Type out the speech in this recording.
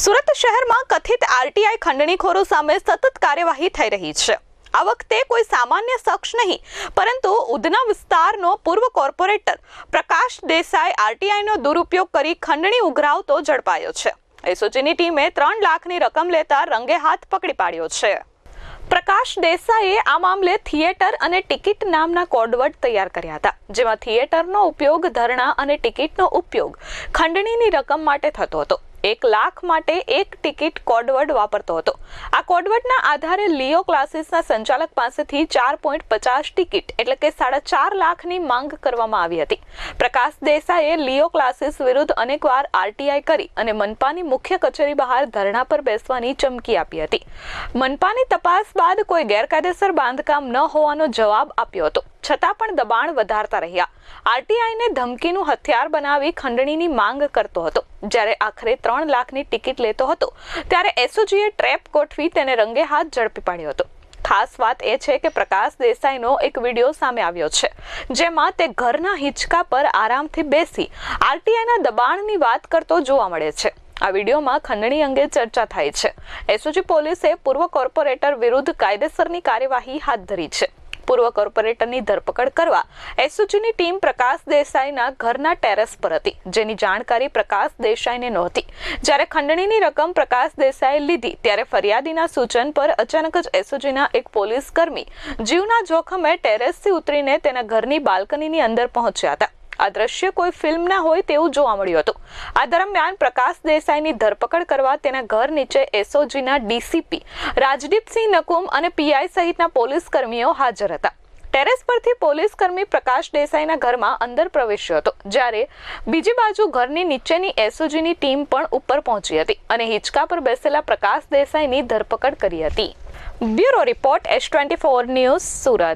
સુરત શહેરમાં કથિત આરટીઆઈ ખંડણીખોરો સામે સતત કાર્યવાહી થઈ રહી છે. આ વખતે કોઈ સામાન્ય શખ્સ નહીં, પરંતુ ઉધના વિસ્તારનો પૂર્વ કોર્પોરેટર પ્રકાશ દેસાઈ આરટીઆઈનો દુરુપયોગ કરી ખંડણી ઉઘરાવતો ઝડપાયો છે. એસઓજીની ટીમે ત્રણ લાખની રકમ લેતા રંગે હાથ પકડી પાડ્યો છે. પ્રકાશ દેસાઈએ આ મામલે થિયેટર અને ટિકિટ નામના કોડવર્ડ તૈયાર કર્યા હતા, જેમાં થિયેટરનો ઉપયોગ, ધરણા અને ટિકિટનો ઉપયોગ ખંડણીની રકમ માટે થતો હતો. એક લાખ માટે એક ટિકિટ કોડવર્ડ વાપરતો હતો. આ કોડવર્ડના આધારે લિયો ક્લાસીસના સંચાલક પાસેથી ચાર પોઈન્ટ પચાસ ટિકિટ એટલે કે સાડા ચાર લાખની માંગ કરવામાં આવી હતી. પ્રકાશ દેસાઈએ લિયો ક્લાસીસ વિરુદ્ધ અનેકવાર આરટીઆઈ કરી અને મનપાની મુખ્ય કચેરી બહાર ધરણા પર બેસવાની ચમકી આપી હતી. મનપાની તપાસ બાદ કોઈ ગેરકાયદેસર બાંધકામ ન હોવાનો જવાબ આપ્યો હતો. છતાં પણ દબાણ વધારતા રહ્યા. આરટીઆઈને ધમકીનું હથિયાર બનાવી ખંડણીની માંગ કરતો હતો. જ્યારે આખરે ત્રણ લાખની ટિકિટ લેતો હતો, ત્યારે એસઓજીએ ટ્રેપ ગોઠવી તેને રંગે હાથ ઝડપી પાડ્યો હતો. ખાસ વાત એ છે કે પ્રકાશ દેસાઈનો એક વીડિયો સામે આવ્યો છે, જેમાં તે ઘરના હિંચકા પર આરામથી બેસી આરટીઆઈના દબાણની વાત કરતો જોવા મળે છે. આ વિડીયોમાં ખંડણી અંગે ચર્ચા થાય છે. એસઓજી પોલીસે પૂર્વ કોર્પોરેટર વિરુદ્ધ કાયદેસરની કાર્યવાહી હાથ ધરી છે. પૂર્વ કોર્પોરેટરની ધરપકડ કરવા. એસઓજીની ટીમ પ્રકાશ દેસાઈના ઘરના ટેરેસ પર હતી. જેની જાણકારી પ્રકાશ દેસાઈને નહોતી. જ્યારે ખંડણીની રકમ પ્રકાશ દેસાઈએ લીધી, ત્યારે ફરિયાદીના સૂચન પર અચાનક જ એસઓજીના એક પોલીસ કર્મી જીવના જોખમે ટેરેસથી ઉતરીને તેના ઘરની બાલ્કનીની અંદર પહોંચ્યા હતા. આ દ્રશ્ય કોઈ ફિલ્મના હોય તેવું જોવા મળ્યું હતું. આ દરમિયાન પ્રકાશ દેસાઈની ધરપકડ કરવા તેના ઘર નીચે એસઓજીના ડીસીપી રાજદીપસિંહ નકુમ અને પીઆઈ સહિતના પોલીસ કર્મીઓ હાજર હતા. ટેરેસ પરથી પોલીસ કર્મી પ્રકાશ દેસાઈના ઘરમાં અંદર પ્રવેશ્યો હતો, જ્યારે બીજી બાજુ ઘરની નીચેની એસઓજીની ટીમ પણ ઉપર પહોંચી હતી અને હિંચકા પર બેસેલા પ્રકાશ દેસાઈની ધરપકડ કરી હતી. Bureau report S twenty four news Surat.